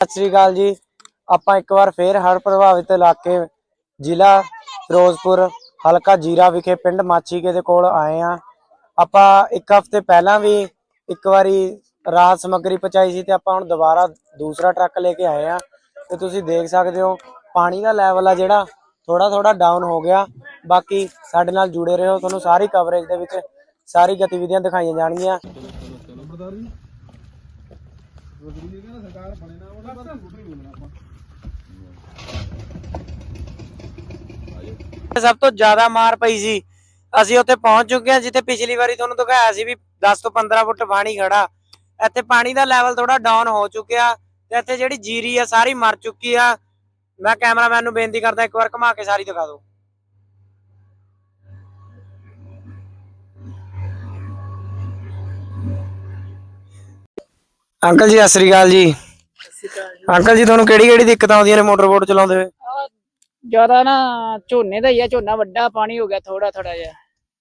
ਸਤਿ ਸ੍ਰੀ ਅਕਾਲ ਜੀ। ਆਪਾਂ ਇੱਕ ਵਾਰ ਫੇਰ ਹੜ੍ਹ ਪ੍ਰਭਾਵਿਤ ਇਲਾਕੇ ਜ਼ਿਲ੍ਹਾ ਫਿਰੋਜ਼ਪੁਰ, ਹਲਕਾ ਜੀਰਾ ਵਿਖੇ ਪਿੰਡ ਮਾਚੀਕੇ ਦੇ ਕੋਲ ਆਏ ਆ ਆਪਾਂ ਇੱਕ ਹਫ਼ਤੇ ਪਹਿਲਾਂ ਵੀ ਇੱਕ ਵਾਰੀ ਰਾਤ ਸਮੱਗਰੀ ਪਹੁੰਚਾਈ ਸੀ ਤੇ ਆਪਾਂ ਹੁਣ ਦੁਬਾਰਾ ਦੂਸਰਾ ਟਰੱਕ ਲੈ ਕੇ ਆਏ ਆ ਤੇ ਤੁਸੀਂ ਦੇਖ ਸਕਦੇ ਹੋ, ਪਾਣੀ ਦਾ ਲੈਵਲ ਆ ਜਿਹੜਾ ਥੋੜਾ ਥੋੜਾ ਡਾਊਨ ਹੋ ਗਿਆ। ਬਾਕੀ ਸਾਡੇ ਨਾਲ ਜੁੜੇ ਰਹੋ, ਤੁਹਾਨੂੰ ਸਾਰੀ ਕਵਰੇਜ ਦੇ ਵਿੱਚ ਸਾਰੀ ਗਤੀਵਿਧੀਆਂ ਦਿਖਾਈਆਂ ਜਾਣਗੀਆਂ। ਸਭ ਤੋਂ ਜ਼ਿਆਦਾ ਮਾਰ ਪਈ ਸੀ। ਅਸੀਂ ਉੱਥੇ ਪਹੁੰਚ ਚੁੱਕੇ ਹਾਂ ਜਿੱਥੇ ਪਿਛਲੀ ਵਾਰੀ ਤੁਹਾਨੂੰ ਦਿਖਾਇਆ ਸੀ ਵੀ 10 ਤੋਂ 15 ਫੁੱਟ ਪਾਣੀ ਖੜਾ। ਇੱਥੇ ਪਾਣੀ ਦਾ ਲੈਵਲ ਥੋੜਾ ਡਾਊਨ ਹੋ ਚੁੱਕਿਆ ਤੇ ਇੱਥੇ ਜਿਹੜੀ ਜੀਰੀ ਆ ਸਾਰੀ ਮਰ ਚੁੱਕੀ ਆ। ਮੈਂ ਕੈਮਰਾਮੈਨ ਨੂੰ ਬੇਨਤੀ ਕਰਦਾ ਇੱਕ ਵਾਰ ਘੁਮਾ ਕੇ ਸਾਰੀ ਦਿਖਾ ਦਿਓ। ਅੰਕਲ ਜੀ ਸਤਿ ਸ੍ਰੀ ਅਕਾਲ ਜੀ। ਅੰਕਲ ਜੀ ਤੁਹਾਨੂੰ ਕਿਹੜੀ ਕਿਹੜੀ ਦਿੱਕਤਾਂ ਆਉਂਦੀਆਂ ਨੇ ਮੋਟਰ ਬੋਟ ਚਲਾਉਂਦੇ ਹੋਏ? ਜ਼ਿਆਦਾ ਨਾ ਝੋਨੇ ਦਾ ਹੀ ਆ ਝੋਨਾ ਵੱਡਾ ਪਾਣੀ ਹੋ ਗਿਆ ਥੋੜਾ ਥੋੜਾ ਜਿਹਾ।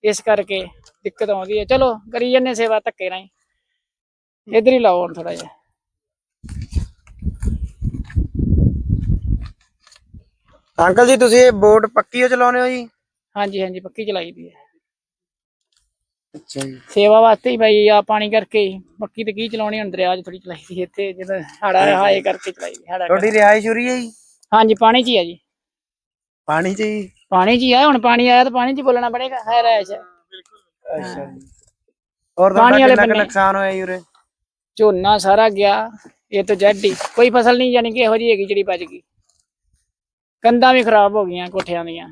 ਇਸ ਕਰਕੇ ਦਿੱਕਤ ਆਉਂਦੀ ਹੈ ਚਲੋ ਕਰੀ ਜੰਨੇ ਸੇਵਾ ਧੱਕੇ ਨਾਲ ਹੀ। ਇਧਰ ਹੀ ਲਾਓ ਹੁਣ ਥੋੜਾ ਜਿਹਾ। ਅੰਕਲ ਜੀ ਤੁਸੀਂ ਇਹ ਬੋਟ ਪੱਕੀ ਓ ਚਲਾਉਂਦੇ ਹੋ ਜੀ? ਹਾਂਜੀ ਹਾਂਜੀ ਪੱਕੀ ਚਲਾਈ ਦੀ ਹੈ। ਅੱਛਾ ਜੀ। ਸੇਵਾ ਵਾਸਤੇ ਹੀ ਭਾਈ ਆ ਪਾਣੀ ਕਰਕੇ ਹੀ ਤੇ ਕੀ ਚਲਾਉਣੀ ਹੁਣ ਦਰਿਆ 'ਚ ਥੋੜੀ ਚਲਾਈ ਦੀ ਇੱਥੇ ਜਦੋਂ ਹੜਾ ਹਾਏ ਕਰਕੇ ਚਲਾਈ ਦੀ ਹੜਾ ਤੁਹਾਡੀ ਰਿਹਾਇਸ਼ ਹੈ ਜੀ? ਹਾਂਜੀ ਪਾਣੀ 'ਚ ਹੀ ਆ ਜੀ। ਪਾਣੀ 'ਚ ਜੀ ਪਾਣੀ 'ਚ ਹੀ ਆ ਹੁਣ ਪਾਣੀ ਆਇਆ ਤਾਂ ਪਾਣੀ 'ਚ ਹੀ ਬੋਲਣਾ ਪੜੇਗਾ ਹੈ ਰਹਿਸ਼ ਅੱਛਾ ਜੀ। ਹੋਰ ਪਾਣੀ ਤੁਹਾਡਾ ਵਾਲੇ ਕਿੰਨਾ ਕੁ ਬੰਨੇ। ਨੁਕਸਾਨ ਹੋਇਆ ਜੀ ਉਰੇ? ਝੋਨਾ ਸਾਰਾ ਗਿਆ ਇਹ ਤਾਂ ਜੱਡ ਕੋਈ ਫਸਲ ਨਹੀਂ ਯਾਨੀ ਕਿ ਇਹੋ ਜਿਹੀ ਹੈਗੀ ਜਿਹੜੀ ਬਚ ਗਈ। ਕੰਧਾਂ ਵੀ ਖਰਾਬ ਹੋ ਗਈਆਂ ਕੋਠਿਆਂ ਦੀਆਂ।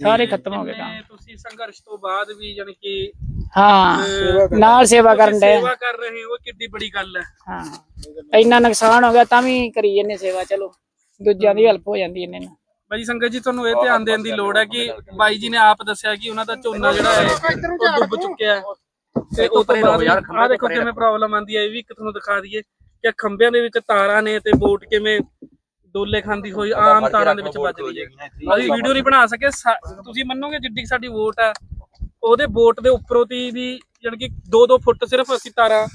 ਸਾਰੇ ਖਤਮ ਹੋ ਗਏ ਕੰਮ। ਤੁਸੀਂ ਸੰਘਰਸ਼ ਤੋਂ ਬਾਅਦ ਵੀ ਜਾਨੀ ਕਿ ਹਾਂ ਨਾਲ ਸੇਵਾ ਕਰਨ ਦੇ ਸੇਵਾ ਕਰ ਰਹੇ ਹੋ ਕਿੱਡੀ ਬੜੀ ਗੱਲ ਹੈ। ਹਾਂ ਇੰਨਾ ਨੁਕਸਾਨ ਹੋ ਗਿਆ ਤਾਂ ਵੀ ਕਰੀ ਜੰਨੇ ਸੇਵਾ ਚਲੋ ਦੂਜਿਆਂ ਦੀ ਹੈਲਪ ਹੋ ਜਾਂਦੀ ਇਹਨੇ ਨਾਲ। ਬਾਈ ਸੰਗਤ ਜੀ ਤੁਹਾਨੂੰ ਇਹ ਧਿਆਨ ਦੇਣ ਦੀ ਲੋੜ ਹੈ ਕਿ ਬਾਈ ਜੀ ਨੇ ਆਪ ਦੱਸਿਆ ਕਿ ਉਹਨਾਂ ਦਾ ਝੋਨਾ ਜਿਹੜਾ ਹੈ ਉਹ ਡੁੱਬ ਚੁੱਕਿਆ ਹੈ। ਤੇ ਉਹ ਤੋਂ ਬਾਅਦ ਆ ਦੇਖੋ ਕਿਵੇਂ ਪ੍ਰੋਬਲਮ ਆਂਦੀ ਹੈ ਇਹ ਵੀ ਇੱਕ ਤੁਹਾਨੂੰ ਦਿਖਾ ਦਈਏ ਕਿ ਖੰਭਿਆਂ ਦੇ ਵਿੱਚ ਤਾਰਾਂ ਨੇ ਤੇ ਬੋਟ ਕਿਵੇਂ ਡੋਲੇ ਖਾਂਦੀ ਹੋਈ ਆਮ ਤਾਰਾਂ ਦੇ ਵਿੱਚ ਵੱਜਦੀ ਹੈ। ਅਸੀਂ ਵੀਡੀਓ ਨਹੀਂ ਬਣਾ ਸਕੇ ਤੁਸੀਂ ਮੰਨੋਗੇ ਜਿੱਡੀ ਸਾਡੀ ਵੋਟ ਹੈ ਉਹਦੇ ਵੋਟ ਦੇ ਉੱਪਰੋਂ ਦੀ ਵੀ ਜਾਣੀ ਕਿ 2-2 ਫੁੱਟ ਸਿਰਫ ਅਸੀਂ ਤਾਰਾਂ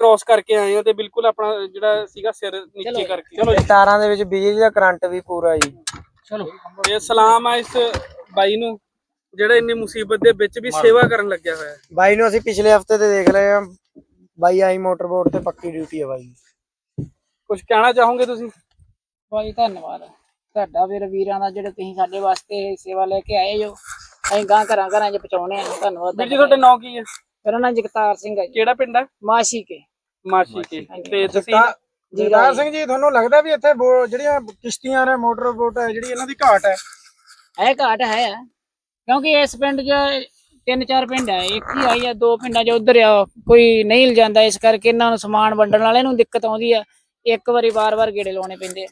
ਕ੍ਰਾਸ ਕਰਕੇ ਆਏ ਹਾਂ ਤੇ ਬਿਲਕੁਲ ਆਪਣਾ ਜਿਹੜਾ ਸੀਗਾ ਸਿਰ ਨੀਚੇ ਕਰਕੇ। ਚਲੋ ਇਹ ਤਾਰਾਂ ਦੇ ਵਿੱਚ ਬਿਜਲੀ ਦਾ ਕਰੰਟ ਵੀ ਪੂਰਾ ਜੀ। ਚਲੋ। ਇਹ ਸਲਾਮ ਆ ਇਸ ਬਾਈ ਨੂੰ ਜਿਹੜਾ ਇੰਨੀ ਮੁਸੀਬਤ ਦੇ ਵਿੱਚ ਵੀ ਸੇਵਾ ਕਰਨ ਲੱਗਿਆ ਹੋਇਆ ਹੈ। ਬਾਈ ਨੂੰ ਅਸੀਂ ਪਿਛਲੇ ਹਫ਼ਤੇ ਤੇ ਦੇਖ ਲਏ ਆ। ਬਾਈ ਆਈ ਮੋਟਰ ਬੋਟ ਤੇ ਪੱਕੀ ਡਿਊਟੀ ਹੈ ਬਾਈ ਕੁਝ ਕਹਿਣਾ ਚਾਹੋਗੇ ਤੁਸੀਂ? ਭਾਈ ਧੰਨਵਾਦ। ਤੁਹਾਡਾ ਵੀਰ ਵੀਰਾਂ ਦਾ ਜਿਹੜੇ ਤੁਸੀਂ ਸਾਡੇ ਵਾਸਤੇ ਸੇਵਾ ਲੈ ਕੇ ਆਏ ਜੋ ਅਸੀਂ ਗਾਂ ਘਰਾਂ ਘਰਾਂ 'ਚ ਪਹੁੰਚਾਉਣੇ ਆ। ਧੰਨਵਾਦ ਵੀਰ ਜੀ ਤੁਹਾਡੇ। ਨਾਂ ਕੀ ਹੈ? ਮੇਰਾ ਨਾਮ ਜਗਤਾਰ ਸਿੰਘ ਹੈ ਜੀ। ਕਿਹੜਾ ਪਿੰਡ ਹੈ ਮਾਸ਼ੀ ਕੇ ਮਾਸ਼ੀ ਕੇ ਤੇ ਤੁਸੀਂ ਜਗਤਾਰ ਸਿੰਘ ਜੀ ਤੁਹਾਨੂੰ ਲੱਗਦਾ ਵੀ ਇੱਥੇ ਜਿਹੜੀਆਂ ਕਿਸ਼ਤੀਆਂ ਨੇ ਮੋਟਰ ਬੋਟ ਹੈ ਜਿਹੜੀ ਇਹਨਾਂ ਦੀ ਘਾਟ ਹੈ? ਇਹ ਘਾਟ ਹੈ। ਕਿਉਂਕਿ ਇਸ ਪਿੰਡ 'ਚ ਤਿੰਨ ਚਾਰ ਪਿੰਡ ਹੈ। ਇੱਕ ਹੀ ਆਈ ਆ ਦੋ ਪਿੰਡਾਂ 'ਚ ਉਧਰ ਆ। ਕੋਈ ਨਹੀਂ ਲਿਜਾਂਦਾ। ਇਸ ਕਰਕੇ ਇਹਨਾਂ ਨੂੰ ਸਮਾਨ ਵੰਡਣ ਵਾਲੇ ਨੂੰ ਦਿੱਕਤ ਆਉਂਦੀ ਆ। ਇੱਕ ਵਾਰੀ ਵਾਰ-ਵਾਰ ਗੇੜੇ ਲਾਉਣੇ ਪੈਂਦੇ ਆ।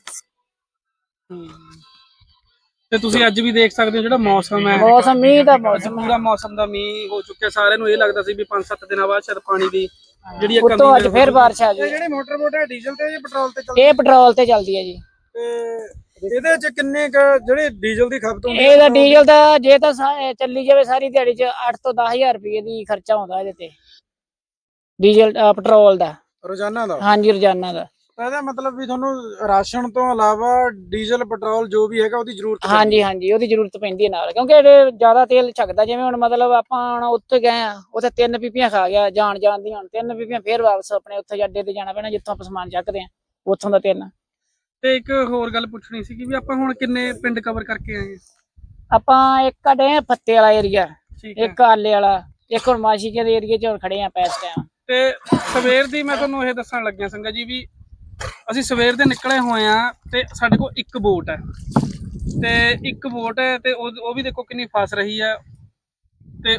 ਤੇ ਤੁਸੀਂ ਅੱਜ ਵੀ ਦੇਖ ਸਕਦੇ ਹੋ ਜਿਹੜਾ ਮੌਸਮ ਹੈ। ਮੌਸਮ ਮੀਂਹ ਦਾ ਮੌਸਮ ਪੂਰਾ ਮੌਸਮ ਦਾ ਮੀਂਹ ਹੋ ਚੁੱਕਿਆ। ਸਾਰਿਆਂ ਨੂੰ ਇਹ ਲੱਗਦਾ ਸੀ ਵੀ 5-7 ਦਿਨਾਂ ਬਾਅਦ ਸ਼ਾਇਦ ਪਾਣੀ ਦੀ ਜਿਹੜੀ ਇਹ ਉੱਤੋਂ ਅੱਜ ਫੇਰ ਬਾਰਿਸ਼ ਆ ਗਈ ਜਿਹੜੀ ਮੋਟਰ ਬੋਟ ਹੈ ਡੀਜ਼ਲ ਤੇ ਜਾਂ ਪੈਟਰੋਲ ਤੇ ਇਹ ਪੈਟਰੋਲ ਤੇ ਚੱਲਦੀ ਹੈ ਜੀ। ਤੇ ਇਹਦੇ ਚ ਕਿੰਨੇ ਕ ਜਿਹੜੀ ਡੀਜ਼ਲ ਦੀ ਖਪਤ ਹੁੰਦੀ ਇਹਦਾ ਡੀਜ਼ਲ ਦਾ ਜੇ ਤਾਂ ਚੱਲੀ ਜਾਵੇ ਸਾਰੀ ਦਿਹਾੜੀ 'ਚ 8 ਤੋਂ 10000 ਰੁਪਏ ਦੀ ਖਰਚਾ ਆਉਂਦਾ ਇਹਦੇ ਤੇ। ਡੀਜ਼ਲ ਪੈਟਰੋਲ ਦਾ। ਰੋਜ਼ਾਨਾ ਦਾ? ਹਾਂਜੀ ਰੋਜ਼ਾਨਾ ਦਾ। ਤਾਂ ਇਹਦਾ ਮਤਲਬ ਵੀ ਤੁਹਾਨੂੰ ਰਾਸ਼ਨ ਤੋਂ ਇਲਾਵਾ ਡੀਜ਼ਲ ਪੈਟਰੋਲ ਜੋ ਵੀ ਹੈਗਾ ਉਹਦੀ ਜ਼ਰੂਰਤ ਪੈਂਦੀ ਹਾਂਜੀ ਹਾਂਜੀ ਉਹਦੀ ਜ਼ਰੂਰਤ ਪੈਂਦੀ ਹੈ ਨਾਲ ਕਿਉਂਕਿ ਇਹ ਜ਼ਿਆਦਾ ਤੇਲ ਛਕਦਾ ਜਿਵੇਂ ਹੁਣ ਮਤਲਬ ਆਪਾਂ ਹੁਣ ਉੱਥੇ ਗਏ ਆ ਉੱਥੇ ਤਿੰਨ ਪੀਪੀਆਂ ਖਾ ਗਿਆ ਜਾਣ ਜਾਣ ਦੀਆਂ ਹੁਣ ਤਿੰਨ ਪੀਪੀਆਂ ਫੇਰ ਵਾਪਸ ਆਪਣੇ ਉੱਥੇ ਅੱਡੇ ਤੇ ਜਾਣਾ ਪੈਣਾ ਜਿੱਥੋਂ ਆਪਾਂ ਸਮਾਨ ਚੱਕਦੇ ਆ ਉੱਥੋਂ ਦਾ ਤਿੰਨ। ਤੇ ਇੱਕ ਹੋਰ ਗੱਲ ਪੁੱਛਣੀ ਸੀ ਕਿ ਵੀ ਆਪਾਂ ਹੁਣ ਕਿੰਨੇ ਪਿੰਡ ਕਵਰ ਕਰਕੇ ਆਏ ਆਪਾਂ ਇੱਕ ਆ ਫੱਤੇ ਵਾਲਾ ਏਰੀਆ ਇੱਕ ਆਲੇ ਵਾਲਾ ਇੱਕ ਹੁਣ ਮਾਸ਼ੀਕੇ ਦੇ ਏਰੀਏ 'ਚ ਹੁਣ ਖੜੇ ਆ ਪੈਸ ਟਾਈਮ ਤੇ ਸਵੇਰ ਦੀ ਮੈਂ ਤੁਹਾਨੂੰ ਇਹ ਦੱਸਣ ਲੱਗਿਆ ਸੰਗਾ ਜੀ ਵੀ ਅਸੀਂ ਸਵੇਰ ਦੇ ਨਿਕਲੇ ਹੋਏ ਆ ਤੇ ਸਾਡੇ ਕੋਲ ਇੱਕ ਬੋਟ ਹੈ। ਤੇ ਇੱਕ ਬੋਟ ਹੈ ਤੇ ਉਹ ਵੀ ਦੇਖੋ ਕਿੰਨੀ ਫਸ ਰਹੀ ਹੈ। ਤੇ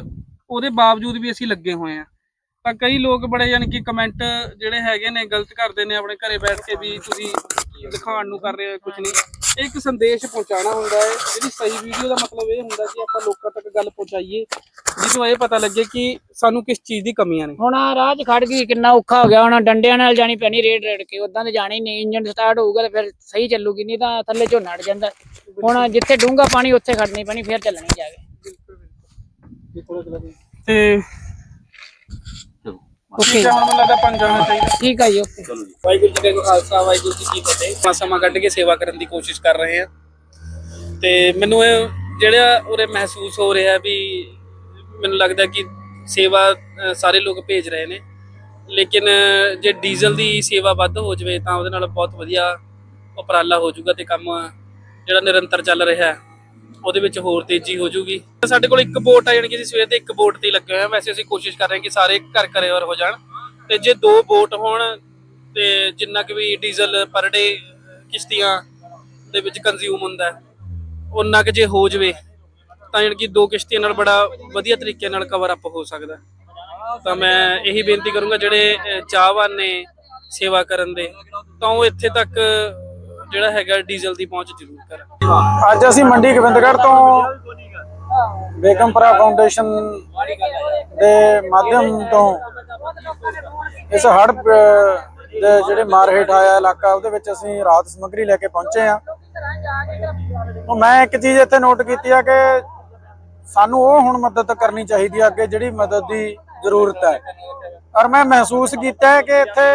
ਉਹਦੇ ਬਾਵਜੂਦ ਵੀ ਅਸੀਂ ਲੱਗੇ ਹੋਏ ਆ ਤਾਂ ਕਈ ਲੋਕ ਬੜੇ ਯਾਨੀ ਕਿ ਕਮੈਂਟ ਜਿਹੜੇ ਹੈਗੇ ਨੇ, ਗਲਤ ਕਰਦੇ ਨੇ, ਆਪਣੇ ਘਰੇ ਬੈਠ ਕੇ ਵੀ ਤੁਸੀਂ ਦਿਖਾਉਣ ਨੂੰ ਕਰ ਰਹੇ ਹੋ ਕੁਝ ਨਹੀਂ। ਇੱਕ ਸੰਦੇਸ਼ ਪਹੁੰਚਾਉਣਾ ਹੁੰਦਾ ਹੈ। ਜਿਹੜੀ ਸਹੀ ਵੀਡੀਓ ਦਾ ਮਤਲਬ ਇਹ ਹੁੰਦਾ ਕਿ ਆਪਾਂ ਲੋਕਾਂ ਤੱਕ ਗੱਲ ਪਹੁੰਚਾਈਏ ਜਿੱਦੋਂ ਇਹ ਪਤਾ ਲੱਗੇ ਕਿ ਸਾਨੂੰ ਕਿਸ ਚੀਜ਼ ਦੀ ਕਮੀਆਂ ਨੇ। ਹੁਣ ਆਹ ਰਾਹ 'ਚ ਖੜ ਗਈ ਕਿੰਨਾ ਔਖਾ ਹੋ ਗਿਆ। ਹੁਣ ਡੰਡਿਆਂ ਨਾਲ ਜਾਣੀ ਪੈਣੀ ਰੇਡ ਰੇਡ ਕੇ ਉਦਾਂ ਤੇ ਜਾਣੀ ਨਹੀਂ। ਇੰਜਨ ਸਟਾਰਟ ਹੋਊਗਾ ਤੇ ਫਿਰ ਸਹੀ ਚੱਲੂਗੀ ਨਹੀਂ ਤਾਂ ਥੱਲੇ ਝੋਨਾ ਅੜ ਜਾਂਦਾ। ਹੁਣ ਜਿੱਥੇ ਡੂੰਗਾ ਪਾਣੀ ਉੱਥੇ ਖੜਨੀ ਪੈਣੀ ਫਿਰ ਚੱਲਣੀ ਜਾ ਕੇ ਤੇ ਓਕੇ ਠੀਕ ਹੈ ਹੁਣ ਮੈਨੂੰ ਲੱਗਦਾ ਪੰਜ ਜਾਣਾ ਚਾਹੀਦਾ ਠੀਕ ਆ ਜੀ ਓਕੇ ਵਾਹਿਗੁਰੂ ਜੀ ਕਾ ਖਾਲਸਾ ਵਾਹਿਗੁਰੂ ਜੀ ਕੀ ਫਤਿਹ। ਆਪਾਂ ਸਮਾਂ ਕੱਢ ਕੇ ਸੇਵਾ ਕਰਨ ਦੀ ਕੋਸ਼ਿਸ਼ ਕਰ ਰਹੇ ਹਾਂ। ਤੇ ਮੈਨੂੰ ਇਹ ਜਿਹੜਾ ਉਰੇ ਮਹਿਸੂਸ ਹੋ ਰਿਹਾ ਵੀ ਮੈਨੂੰ ਲੱਗਦਾ ਕਿ ਸੇਵਾ ਅ, ਸਾਰੇ ਲੋਕ ਭੇਜ ਰਹੇ ਨੇ। ਲੇਕਿਨ ਅ, ਜੇ ਡੀਜ਼ਲ ਦੀ ਸੇਵਾ ਵੱਧ ਹੋ ਜਾਵੇ ਤਾਂ ਉਹਦੇ ਨਾਲ ਬਹੁਤ ਵਧੀਆ ਉਪਰਾਲਾ ਹੋ ਜਾਊਗਾ ਤੇ ਕੰਮ ਜਿਹੜਾ ਨਿਰੰਤਰ ਚੱਲ ਰਿਹਾ ਹੈ। ਉਹਦੇ ਵਿੱਚ ਹੋਰ ਤੇਜ਼ੀ ਹੋ ਜਾਊਗੀ। ਸਾਡੇ ਕੋਲ ਇੱਕ ਬੋਟ ਆ ਯਾਨੀ ਕਿ ਅਸੀਂ ਸਵੇਰ ਤੇ ਇੱਕ ਬੋਟ ਤੇ ਲੱਗੇ ਹੋਏ ਆ। ਵੈਸੇ ਅਸੀਂ ਕੋਸ਼ਿਸ਼ ਕਰ ਰਹੇ ਹਾਂ ਕਿ ਸਾਰੇ ਘਰ ਘਰੇ ਹੋਰ ਹੋ ਜਾਣ। ਤੇ ਜੇ ਦੋ ਬੋਟ ਹੋਣ ਤੇ ਜਿੰਨਾ ਕਿ ਵੀ ਡੀਜ਼ਲ ਪਰ ਡੇ ਕਿਸ਼ਤੀਆਂ ਦੇ ਵਿੱਚ ਕੰਜ਼ਿਊਮ ਹੁੰਦਾ ਹੈ, ਕਿ ਜੇ ਹੋ ਜਵੇ ਤਾਂ ਯਾਨੀ ਕਿ ਦੋ ਕਿਸ਼ਤੀਆਂ ਨਾਲ ਬੜਾ ਵਧੀਆ ਤਰੀਕੇ ਨਾਲ ਕਵਰ ਅਪ ਹੋ ਸਕਦਾ ਤਾਂ ਮੈਂ ਇਹੀ ਬੇਨਤੀ ਕਰੂੰਗਾ ਜਿਹੜੇ ਚਾਹਵਾਨ ਨੇ ਸੇਵਾ ਕਰਨ ਦੇ ਤਾਂ ਉਹ ਇੱਥੇ ਤੱਕ ਜਿਹੜਾ ਹੈਗਾ ਡੀਜ਼ਲ ਦੀ ਪਹੁੰਚ ਜ਼ਰੂਰ ਕਰਨ ਅੱਜ ਅਸੀਂ ਮੰਡੀ ਗੋਬਿੰਦਗੜ੍ਹ ਤੋਂ ਬੇਗਮਪੁਰਾ ਫਾਊਂਡੇਸ਼ਨ ਦੇ ਮਾਧਿਅਮ ਤੋਂ ਇਸ ਹੜ੍ਹ ਦੇ ਜਿਹੜੇ ਮਾਰ ਆਇਆ ਇਲਾਕਾ, ਉਹਦੇ ਵਿੱਚ ਅਸੀਂ ਰਾਹਤ ਸਮੱਗਰੀ ਲੈ ਕੇ ਪਹੁੰਚੇ ਆ ਉਹ ਮੈਂ ਇੱਕ ਚੀਜ਼ ਇੱਥੇ ਨੋਟ ਕੀਤੀ ਆ ਕਿ ਸਾਨੂੰ ਉਹ ਹੁਣ ਮਦਦ ਕਰਨੀ ਚਾਹੀਦੀ ਆ ਅੱਗੇ ਜਿਹੜੀ ਮਦਦ ਦੀ ਜ਼ਰੂਰਤ ਹੈ। ਔਰ ਮੈਂ ਮਹਿਸੂਸ ਕੀਤਾ ਕਿ ਇੱਥੇ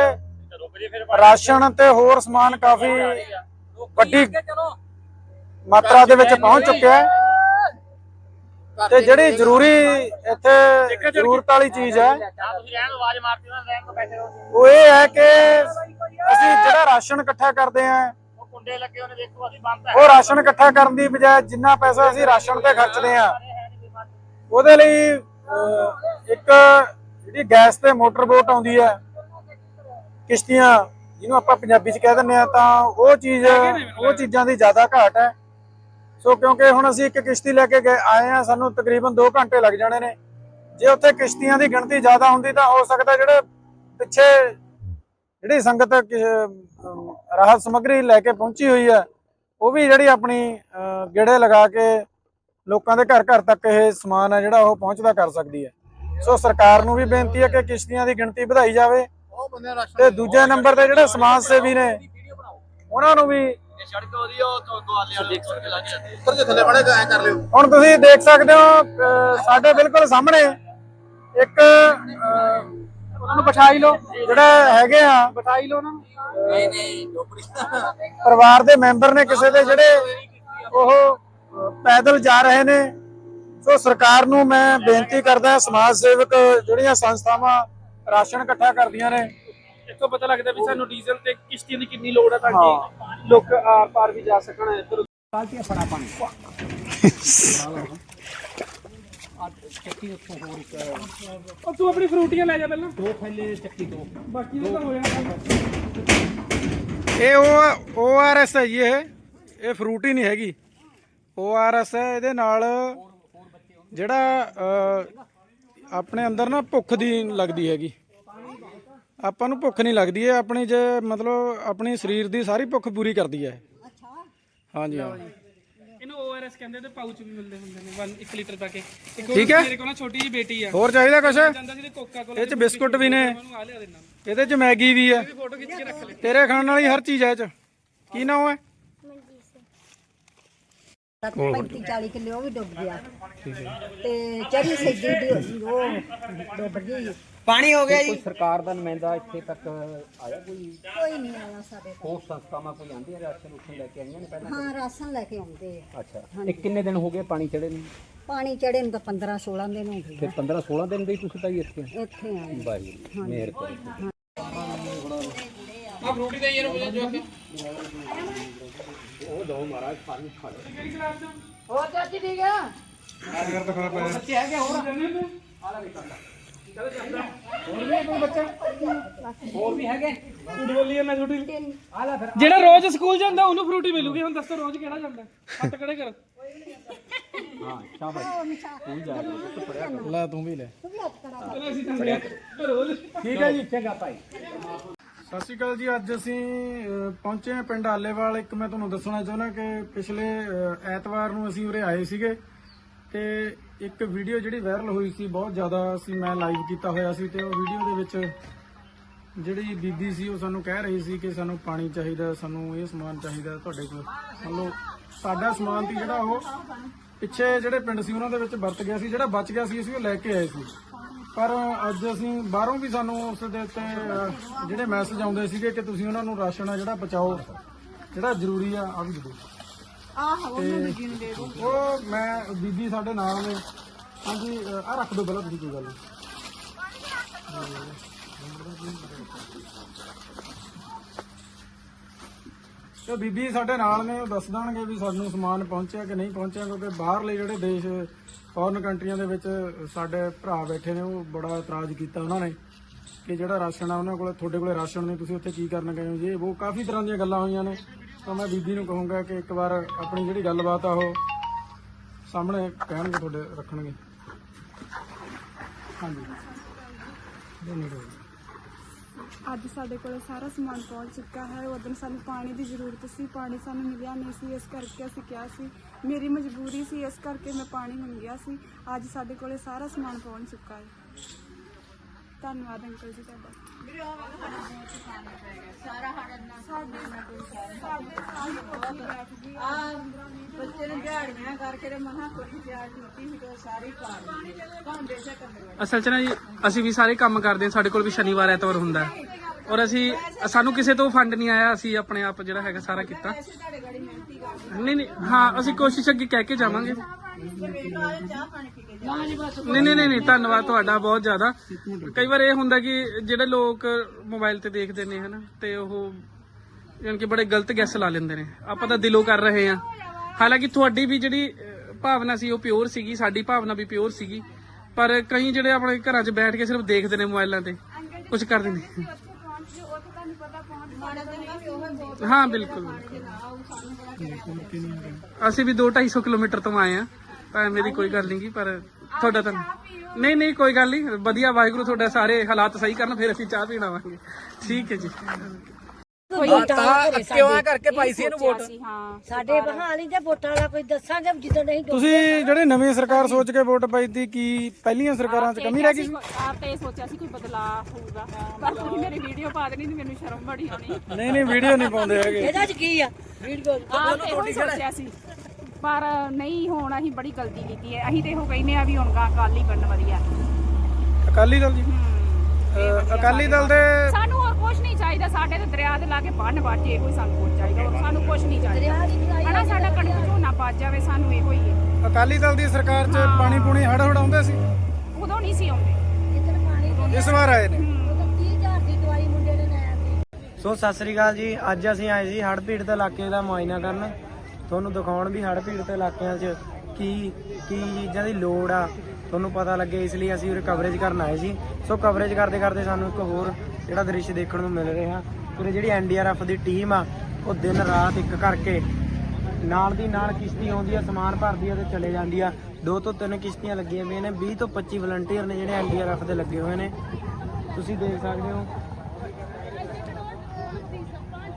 ਰਾਸ਼ਨ ਤੇ ਹੋਰ ਸਮਾਨ ਕਾਫੀ ਵੱਡੀ ਮਾਤਰਾ ਦੇ ਵਿੱਚ ਪਹੁੰਚ ਚੁੱਕਿਆ ਹੈ। ਤੇ ਜਿਹੜੀ ਜ਼ਰੂਰੀ ਇੱਥੇ ਜ਼ਰੂਰਤ ਵਾਲੀ ਚੀਜ਼ ਹੈ। ਉਹ ਇਹ ਹੈ ਕਿ ਅਸੀਂ ਜਿਹੜਾ ਰਾਸ਼ਨ ਇਕੱਠਾ ਕਰਦੇ ਆਂ ਉਹ ਰਾਸ਼ਨ ਇਕੱਠਾ ਕਰਨ ਦੀ ਬਜਾਏ ਜਿੰਨਾ ਪੈਸਾ ਅਸੀਂ ਰਾਸ਼ਨ ਤੇ ਖਰਚਦੇ ਆਂ ਉਹਦੇ ਲਈ ਇੱਕ ਜਿਹੜੀ ਗੈਸ ਤੇ ਮੋਟਰ ਬੋਟ ਆਉਂਦੀ ਹੈ ਕਿਸ਼ਤੀਆਂ ਜਿਹਨੂੰ ਆਪਾਂ ਪੰਜਾਬੀ ਚ ਕਹਿ ਦਿੰਦੇ ਆ ਤਾਂ ਉਹ ਚੀਜ਼ ਉਹ ਚੀਜ਼ਾਂ ਦੀ ਜ਼ਿਆਦਾ ਘਾਟ ਹੈ। ਸੋ ਕਿਉਂਕਿ ਹੁਣ ਅਸੀਂ ਇੱਕ ਕਿਸ਼ਤੀ ਲੈ ਕੇ ਗਏ ਆਏ ਆ ਸਾਨੂੰ ਤਕਰੀਬਨ 2 ਘੰਟੇ ਲੱਗ ਜਾਣੇ ਨੇ। ਜੇ ਉੱਥੇ ਕਿਸ਼ਤੀਆਂ ਦੀ ਗਿਣਤੀ ਜ਼ਿਆਦਾ ਹੁੰਦੀ ਤਾਂ ਹੋ ਸਕਦਾ ਜਿਹੜੇ ਪਿੱਛੇ ਜਿਹੜੀ ਸੰਗਤ ਰਾਹਤ ਸਮੱਗਰੀ ਲੈ ਕੇ ਪਹੁੰਚੀ ਹੋਈ ਹੈ ਉਹ ਵੀ ਜਿਹੜੀ ਆਪਣੀ ਗੇੜੇ ਲਗਾ ਕੇ ਲੋਕਾਂ ਦੇ ਘਰ ਘਰ ਤੱਕ ਇਹ ਸਮਾਨ ਹੈ ਜਿਹੜਾ ਉਹ ਪਹੁੰਚਦਾ ਕਰ ਸਕਦੀ ਹੈ। ਸੋ ਸਰਕਾਰ ਨੂੰ ਵੀ ਬੇਨਤੀ ਹੈ ਕਿ ਕਿਸ਼ਤੀਆਂ ਦੀ ਗਿਣਤੀ ਵਧਾਈ ਜਾਵੇ। ਤੇ ਦੂਜੇ ਨੰਬਰ ਤੇ ਜਿਹੜੇ ਸਮਾਜ ਸੇਵੀ ਨੇ ਉਹਨਾਂ ਨੂੰ ਵੀ ਹੁਣ ਤੁਸੀਂ ਦੇਖ ਸਕਦੇ ਹੋ ਸਾਡੇ ਬਿਲਕੁਲ ਸਾਹਮਣੇ ਇੱਕ ਉਹਨਾਂ ਨੂੰ ਬਿਠਾਈ ਲਓ ਜਿਹੜਾ ਹੈਗੇ ਆ। ਬਿਠਾਈ ਲਓ ਉਹਨਾਂ ਨੂੰ। ਪਰਿਵਾਰ ਦੇ ਮੈਂਬਰ ਨੇ ਕਿਸੇ ਦੇ ਜਿਹੜੇ ਉਹ ਪੈਦਲ ਜਾ ਰਹੇ ਨੇ। ਸੋ ਸਰਕਾਰ ਨੂੰ ਮੈਂ ਬੇਨਤੀ ਕਰਦਾ ਸਮਾਜ ਸੇਵਕ ਜਿਹੜੀਆਂ ਸੰਸਥਾਵਾਂ ਰਾਸ਼ਨ ਇਕੱਠਾ ਕਰਦੀਆਂ ਨੇ। ਇੱਥੋਂ ਪਤਾ ਲੱਗਦਾ ਵੀ ਸਾਨੂੰ ਡੀਜ਼ਲ ਤੇ ਕਿਸ਼ਤੀਆਂ ਦੀ ਕਿੰਨੀ ਲੋੜ ਹੈ ਤਾਂ ਕਿ ਲੋਕ ਆਰ ਪਾਰ ਵੀ ਜਾ ਸਕਣ। ਇੱਧਰ ਉਹ ਤੂੰ ਆਪਣੀ ਫਰੂਟੀਆਂ ਲੈ ਜਾ ਪਹਿਲਾਂ। ਦੋ ਥੈਲੇ ਚੱਕੀ ਦੋ। ਬਾਕੀ ਤਾਂ ਹੋ ਜਾਣਾ ਇਹ ਉਹ ਓਆਰਐਸ ਹੈ ਜੀ ਇਹ। ਇਹ ਫਰੂਟ ਹੀ ਨਹੀਂ ਹੈਗੀ। ਓਆਰਐਸ ਹੈ ਇਹਦੇ ਨਾਲ ਜਿਹੜਾ ਆਪਣੇ ਅੰਦਰ ਨਾ ਭੁੱਖ ਦੀ ਲੱਗਦੀ ਹੈਗੀ। ਆਪਾਂ ਨੂੰ ਭੁੱਖ ਨਹੀਂ ਲੱਗਦੀ ਇਹ ਆਪਣੀ ਜੇ ਮਤਲਬ ਆਪਣੀ ਸਰੀਰ ਦੀ ਸਾਰੀ ਭੁੱਖ ਪੂਰੀ ਕਰਦੀ ਹੈ। ਹਾਂਜੀ ਹਾਂ। ਇਹਨੂੰ ਓਆਰਐਸ ਕਹਿੰਦੇ ਤੇ ਪਾਊਚ ਵੀ ਮਿਲਦੇ ਹੁੰਦੇ ਨੇ 1 1 ਲੀਟਰ ਤੱਕ। ਇੱਕ ਠੀਕ ਹੈ। ਮੇਰੇ ਕੋਲ ਨਾ ਛੋਟੀ ਜਿਹੀ ਬੇਟੀ ਆ। ਹੋਰ ਚਾਹੀਦਾ ਕੁਛ? ਜਾਂਦਾ ਜਿਹਦੇ ਕੋਕਾ ਕੋਲਾ ਇਹ ਚ ਬਿਸਕੁਟ ਵੀ ਨੇ। ਇਹਦੇ ਚ ਮੈਗੀ ਵੀ ਹੈ। ਤੇਰੇ ਖਾਣ ਵਾਲੀ ਹਰ ਚੀਜ਼ ਹੈ ਇਹ ਚ। ਕੀ ਨਾਮ ਹੈ? 35 40 ਕਿਲੋ ਉਹ ਵੀ ਡੁੱਬ ਗਿਆ। ਤੇ ਚਰੀ ਸੱਜੀ ਦੀ ਹੋਈ ਉਹ ਡੁੱਬ ਗਈ ਪਾਣੀ ਹੋ ਗਿਆ ਜੀ ਕੋਈ ਸਰਕਾਰ ਦਾ ਨੁਮਾਇੰਦਾ ਇੱਥੇ ਤੱਕ ਆਇਆ ਕੋਈ? ਕੋਈ ਨਹੀਂ ਆਇਆ ਸਾਡੇ ਕੋਲ। ਹੋਰ ਸੰਸਥਾਵਾਂ ਕੋਈ ਆਂਦੀਆਂ ਰਾਸ਼ਨ ਉੱਥੇ ਲੈ ਕੇ ਆਈਆਂ ਨੇ ਪਹਿਲਾਂ? ਹਾਂ ਰਾਸ਼ਨ ਲੈ ਕੇ ਆਉਂਦੇ ਆ। ਅੱਛਾ। ਇਹ ਕਿੰਨੇ ਦਿਨ ਹੋ ਗਏ ਪਾਣੀ ਚੜੇ ਨੂੰ? ਪਾਣੀ ਚੜੇ ਨੂੰ ਤਾਂ 15 16 ਦਿਨ ਹੋ ਗਏ ਫਿਰ 15 16 ਦਿਨ ਦੇ ਹੀ ਤੁਸੀਂ ਤਾਂ ਇੱਥੇ ਇੱਥੇ ਆਏ ਵਾਹਿਗੁਰੂ ਮਿਹਰ ਕਰੋ। ਹੋਰ ਚਾਚੀ ਠੀਕ ਆ? ਬੋਲੀਏ ਮੈਂ ਛੋਟੀ ਜਿਹੜਾ ਰੋਜ਼ ਸਕੂਲ ਜਾਂਦਾ ਉਹਨੂੰ ਫਰੂਟੀ ਮਿਲੂਗੀ। ਹੁਣ ਦੱਸੋ ਰੋਜ਼ ਕਿਹੜਾ ਜਾਂਦਾ? ਹੱਥ ਖੜੇ ਕਰ। ਲੈ ਤੂੰ ਵੀ ਲੈ। ਤਾਂ ਰੋਜ਼। ਠੀਕ ਹੈ ਜੀ ਚੰਗਾ ਭਾਈ। ਸਤਿ ਸ਼੍ਰੀ ਅਕਾਲ ਜੀ, ਅੱਜ ਅਸੀਂ ਪਹੁੰਚੇ ਹਾਂ ਪਿੰਡ ਆਲੇਵਾਲ। ਇੱਕ ਮੈਂ ਤੁਹਾਨੂੰ ਦੱਸਣਾ ਚਾਹੁੰਦਾ ਕਿ ਪਿਛਲੇ ਐਤਵਾਰ ਨੂੰ ਅਸੀਂ ਉਰੇ ਆਏ ਸੀਗੇ ਤੇ ਇੱਕ ਵੀਡੀਓ ਜਿਹੜੀ ਵਾਇਰਲ ਹੋਈ ਸੀ, ਬਹੁਤ ਜ਼ਿਆਦਾ ਅਸੀਂ ਮੈਂ ਲਾਈਵ ਕੀਤਾ ਹੋਇਆ ਸੀ ਤੇ ਉਹ ਵੀਡੀਓ ਦੇ ਵਿੱਚ ਜਿਹੜੀ ਬੀਬੀ ਸੀ, ਉਹ ਸਾਨੂੰ ਕਹਿ ਰਹੀ ਸੀ ਕਿ ਸਾਨੂੰ ਪਾਣੀ ਚਾਹੀਦਾ, ਸਾਨੂੰ ਇਹ ਸਮਾਨ ਚਾਹੀਦਾ ਤੁਹਾਡੇ ਕੋਲ। ਮੰਨ ਸਾਡਾ ਸਮਾਨ ਸੀ ਜਿਹੜਾ ਉਹ ਪਿੱਛੇ ਜਿਹੜੇ ਪਿੰਡ ਸੀ, ਉਹਨਾਂ ਦੇ ਵਿੱਚ ਵਰਤ ਗਿਆ ਸੀ, ਜਿਹੜਾ ਬਚ ਗਿਆ ਸੀ, ਅਸੀਂ ਉਹ ਲੈ ਕੇ ਆਏ ਸੀ। ਪਰ ਅੱਜ ਅਸੀਂ ਬਾਹਰੋਂ ਵੀ ਸਾਨੂੰ ਉਸ ਦੇ ਉੱਤੇ ਅਹ, ਜਿਹੜੇ ਮੈਸੇਜ ਆਉਂਦੇ ਸੀਗੇ ਕਿ ਤੁਸੀਂ ਉਹਨਾਂ ਨੂੰ ਰਾਸ਼ਨ ਆ ਜਿਹੜਾ ਬਚਾਓ ਜਿਹੜਾ ਜ਼ਰੂਰੀ ਆ ਆ ਵੀ ਦੇ ਤੇ ਉਹ ਮੈਂ ਬੀਬੀ ਸਾਡੇ ਨਾਲ ਨੇ। ਹਾਂਜੀ ਆ ਰੱਖ ਦਿਓ ਪਹਿਲਾਂ ਤੁਸੀਂ ਕੋਈ ਗੱਲ ਨਹੀਂ। ਤੇ ਬੀਬੀ ਸਾਡੇ ਨਾਲ ਨੇ ਉਹ ਦੱਸ ਦੇਣਗੇ ਵੀ ਸਾਨੂੰ ਸਮਾਨ ਪਹੁੰਚਿਆ ਕਿ ਨਹੀਂ ਪਹੁੰਚਿਆ ਕਿਉਂਕਿ ਬਾਹਰਲੇ ਜਿਹੜੇ ਦੇਸ਼ ਫੋਰਨ ਕੰਟਰੀਆਂ ਦੇ ਵਿੱਚ ਸਾਡੇ ਭਰਾ ਬੈਠੇ ਨੇ, ਉਹ ਬੜਾ ਇਤਰਾਜ਼ ਕੀਤਾ ਉਹਨਾਂ ਨੇ ਕਿ ਜਿਹੜਾ ਰਾਸ਼ਨ ਆ, ਉਹਨਾਂ ਕੋਲ, ਤੁਹਾਡੇ ਕੋਲੇ ਰਾਸ਼ਨ ਨਹੀਂ, ਤੁਸੀਂ ਉੱਥੇ ਕੀ ਕਰਨ ਗਏ ਹੋ? ਜੀ ਉਹ ਕਾਫੀ ਤਰ੍ਹਾਂ ਦੀਆਂ ਗੱਲਾਂ ਹੋਈਆਂ ਨੇ, ਤਾਂ ਮੈਂ ਬੀਬੀ ਨੂੰ ਕਹੂੰਗਾ ਕਿ ਇੱਕ ਵਾਰ ਆਪਣੀ ਜਿਹੜੀ ਗੱਲਬਾਤ ਆ, ਉਹ ਸਾਹਮਣੇ ਕਹਿਣਗੇ, ਤੁਹਾਡੇ ਰੱਖਣਗੇ। ਹਾਂਜੀ। ਧੰਨਵਾਦ। ਅੱਜ ਸਾਡੇ ਕੋਲ ਸਾਰਾ ਸਮਾਨ ਪਹੁੰਚ ਚੁੱਕਾ ਹੈ। ਉਦੋਂ ਸਾਨੂੰ ਪਾਣੀ ਦੀ ਜ਼ਰੂਰਤ ਸੀ, ਪਾਣੀ ਸਾਨੂੰ ਮਿਲਿਆ ਨਹੀਂ ਸੀ, ਇਸ ਕਰਕੇ ਅਸੀਂ ਕਿਹਾ ਸੀ ਮੇਰੀ ਮਜਬੂਰੀ ਸੀ ਇਸ ਕਰਕੇ ਮੈਂ ਪਾਣੀ ਮੰਗਿਆ ਸੀ। ਅੱਜ ਸਾਡੇ ਕੋਲੇ ਸਾਰਾ ਸਮਾਨ ਪਹੁੰਚ ਚੁੱਕਾ ਹੈ। ਧੰਨਵਾਦ ਅੰਕਲ ਜੀ ਤੁਹਾਡਾ। ਬੱਚੇ ਨੇ ਕਰਕੇ ਮਹਾ ਕੋਈ ਸੀ ਤੇ ਸਾਰੀ ਅਸਲ 'ਚ ਨਾ ਜੀ ਅਸੀਂ ਵੀ ਸਾਰੇ ਕੰਮ ਕਰਦੇ ਹਾਂ। ਸਾਡੇ ਕੋਲ ਵੀ ਸ਼ਨੀਵਾਰ ਐਤਵਾਰ ਹੁੰਦਾ ਹੈ। ਔਰ ਅਸੀਂ ਸਾਨੂੰ ਕਿਸੇ ਤੋਂ ਫੰਡ ਨਹੀਂ ਆਇਆ। ਅਸੀਂ ਆਪਣੇ ਆਪ ਜਿਹੜਾ ਹੈਗਾ ਸਾਰਾ ਕੀਤਾ। ਨਹੀਂ ਨਹੀਂ, ਹਾਂ, ਅਸੀਂ ਕੋਸ਼ਿਸ਼ ਅੱਗੇ ਕਹਿ ਕੇ ਜਾਵਾਂਗੇ। ਨਹੀਂ ਨਹੀਂ ਨਹੀਂ ਧੰਨਵਾਦ ਤੁਹਾਡਾ ਬਹੁਤ ਜ਼ਿਆਦਾ। ਕਈ ਵਾਰ ਇਹ ਹੁੰਦਾ ਕਿ ਜਿਹੜੇ ਲੋਕ ਮੋਬਾਈਲ ਤੇ ਦੇਖਦੇ ਨੇ, ਹਨਾ, ਤੇ ਉਹ ਯਾਨੀ ਕਿ ਬੜੇ ਗਲਤ ਗੈਸ ਲਾ ਲੈਂਦੇ ਨੇ। ਆਪਾਂ ਤਾਂ ਦਿਲੋਂ ਕਰ ਰਹੇ ਹਾਂ। ਹਾਲਾਂਕਿ ਤੁਹਾਡੀ ਵੀ ਜਿਹੜੀ ਭਾਵਨਾ ਸੀ, ਉਹ ਪਿਓਰ ਸੀਗੀ, ਸਾਡੀ ਭਾਵਨਾ ਵੀ ਪਿਓਰ ਸੀਗੀ। ਪਰ ਕਈ ਜਿਹੜੇ ਆਪਣੇ ਘਰਾਂ 'ਚ ਬੈਠ ਕੇ ਸਿਰਫ ਦੇਖਦੇ ਨੇ ਮੋਬਾਈਲਾਂ ਤੇ ਕੁਝ ਕਰਦੇ ਨਹੀਂ ਹਾਂ, ਬਿਲਕੁਲ ਅਸੀਂ ਵੀ 2-250 ਕਿਲੋਮੀਟਰ ਤੋਂ ਆਏ ਆ ਤਾਂ ਮੇਰੀ ਕੋਈ ਗੱਲ ਨਹੀਂ ਗੀ, ਪਰ ਤੁਹਾਡਾ ਤਾਂ ਨਹੀਂ ਨਹੀਂ, ਕੋਈ ਗੱਲ ਨਹੀਂ ਵਧੀਆ ਵਾਹਿਗੁਰੂ ਤੁਹਾਡਾ ਸਾਰੇ ਹਾਲਾਤ ਸਹੀ ਕਰਨ, ਫਿਰ ਅਸੀਂ ਚਾਹ ਪੀਣ ਆਵਾਂਗੇ। ਠੀਕ ਹੈ ਜੀ। ਕਿਉਂ ਕਰਕੇ ਪਾਈ ਸੀ ਇਹਨੂੰ ਵੋਟ। ਸਾਡੇ ਬਹਾਲੀ ਦੇ ਵੋਟਾਂ ਦਾ ਕੋਈ ਦੱਸਾਂਗੇ ਜਦੋਂ ਨਹੀਂ ਤੁਸੀਂ ਜਿਹੜੇ ਨਵੀਂ ਸਰਕਾਰ ਸੋਚ ਕੇ ਵੋਟ ਪਾਈ ਤੀ ਕੀ ਪਹਿਲੀਆਂ ਸਰਕਾਰਾਂ 'ਚ ਕਮੀ ਰਹਿ ਗਈ? ਸੀ ਆਪ ਤੇ ਸੋਚਿਆ ਸੀ ਕੋਈ ਬਦਲਾਅ ਹੋਊਗਾ। ਪਰ ਤੁਸੀਂ ਮੇਰੀ ਵੀਡੀਓ ਪਾ ਦੇਣੀ ਤੇ ਮੈਨੂੰ ਸ਼ਰਮ ਬੜੀ ਆਉਣੀ। ਨਹੀਂ ਨਹੀਂ ਵੀਡੀਓ ਨਹੀਂ ਪਾਉਂਦੇ ਹੈਗੇ। ਇਹਦਾ ਚ ਕੀ ਆ? ਵੀਡੀਓ ਆਪ ਤੇ ਇਹੋ ਹੀ ਸੋਚਿਆ ਸੀ। ਪਰ ਨਹੀਂ ਹੁਣ ਅਸੀਂ ਬੜੀ ਗਲਤੀ ਕੀਤੀ ਹੈ। ਅਸੀਂ ਤੇ ਇਹੋ ਕਹਿੰਦੇ ਆ ਵੀ ਹੁਣ ਗਾ ਅਕਾਲੀ ਬਣਨ ਵਧੀਆ। ਅਕਾਲੀ ਦਲ ਜੀ। ਅਹ ਅਕਾਲੀ ਦਲ। ਦੇ ਸਾਨੂੰ ਕੁਝ ਨਹੀਂ ਚਾਹੀਦਾ ਸਾਡੇ ਤੇ ਦਰਿਆ ਦੇ ਲਾਗੇ ਬੰਨ ਬਾਜੇ ਇਹੋ ਹੀ ਸਾਨੂੰ ਕੁਝ ਚਾਹੀਦਾ ਹੋਰ ਸਾਨੂੰ ਕੁਝ ਨਹੀਂ ਚਾਹੀਦਾ। ਹਨਾ ਸਾਡਾ ਕਣਕ ਝੋਨਾ ਬਚ ਜਾਵੇ ਸਾਨੂੰ ਇਹੋ ਹੀ ਹੈ। ਅਕਾਲੀ ਦਲ ਦੀ ਸਰਕਾਰ 'ਚ ਪਾਣੀ ਪੂਣੀ ਹੜ ਹੜ ਆਉਂਦੇ ਸੀ? ਉਦੋਂ ਨਹੀਂ ਸੀ ਆਉਂਦੇ। ਜਿੱਦਣ ਪਾਣੀ ਇਸ ਵਾਰ ਆਏ ਨੇ। ਉਦੋਂ 30000 ਦੀ ਦਵਾਈ ਮੁੰਡੇ ਨੇ ਲੈ ਆਂਦੀ ਸੋ ਸਤਿ ਸ੍ਰੀ ਅਕਾਲ ਜੀ। ਅੱਜ ਅਸੀਂ ਆਏ ਸੀ ਹੜ੍ਹ ਪੀੜਤ ਇਲਾਕੇ ਦਾ ਮੁਆਇਨਾ ਕਰਨ। ਤੁਹਾਨੂੰ ਦਿਖਾਉਣ ਵੀ ਹੜ੍ਹ ਪੀੜਤ ਇਲਾਕਿਆਂ 'ਚ ਕੀ ਕੀ ਚੀਜ਼ਾਂ ਦੀ ਲੋੜ ਆ। ਤੁਹਾਨੂੰ ਪਤਾ ਲੱਗੇ ਇਸ ਲਈ ਅਸੀਂ ਉਰੇ ਕਵਰੇਜ ਕਰਨ ਆਏ ਸੀ। ਸੋ ਕਵਰੇਜ ਕਰਦੇ ਕਰਦੇ ਸਾਨੂੰ ਇੱਕ ਹੋਰ ਜਿਹੜਾ ਦ੍ਰਿਸ਼ ਦੇਖਣ ਨੂੰ ਮਿਲ ਰਿਹਾ। ਉਰੇ ਜਿਹੜੀ ਐਨਡੀਆਰਐਫ ਦੀ ਟੀਮ ਆ, ਉਹ ਦਿਨ ਰਾਤ ਇੱਕ ਕਰਕੇ ਨਾਲ ਦੀ ਨਾਲ ਕਿਸ਼ਤੀ ਆਉਂਦੀ ਆ, ਸਮਾਨ ਭਰਦੀ ਆ ਤੇ ਚਲੇ ਜਾਂਦੀ ਆ। ਦੋ ਤੋਂ ਤਿੰਨ ਕਿਸ਼ਤੀਆਂ ਲੱਗੀਆਂ ਹੋਈਆਂ ਨੇ 20 ਤੋਂ 25 ਵਲੰਟੀਅਰ ਨੇ ਜਿਹੜੇ ਐਨਡੀਆਰਐਫ ਦੇ ਲੱਗੇ ਹੋਏ ਨੇ। ਤੁਸੀਂ ਦੇਖ ਸਕਦੇ ਹੋ।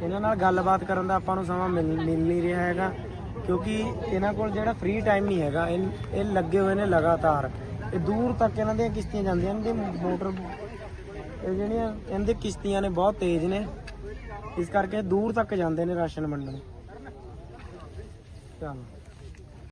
ਇਹਨਾਂ ਨਾਲ ਗੱਲਬਾਤ ਕਰਨ ਦਾ ਆਪਾਂ ਨੂੰ ਸਮਾਂ ਮਿਲ ਮਿਲ ਨਹੀਂ ਰਿਹਾ ਹੈਗਾ, ਕਿਉਂਕਿ ਇਹਨਾਂ ਕੋਲ ਜਿਹੜਾ ਫ੍ਰੀ ਟਾਈਮ ਨਹੀਂ ਹੈਗਾ, ਇਹ ਇਹ ਲੱਗੇ ਹੋਏ ਨੇ ਲਗਾਤਾਰ। ਇਹ ਦੂਰ ਤੱਕ ਇਹਨਾਂ ਦੀਆਂ ਕਿਸ਼ਤੀਆਂ ਜਾਂਦੀਆਂ ਨੇ ਮੋਟਰ ਇਹ ਜਿਹੜੀਆਂ ਇਹਦੇ ਕਿਸ਼ਤੀਆਂ ਨੇ ਬਹੁਤ ਤੇਜ਼ ਨੇ। ਇਸ ਕਰਕੇ ਦੂਰ ਤੱਕ ਜਾਂਦੇ ਨੇ ਰਾਸ਼ਨ ਵੰਡਣ। ਚਲੋ।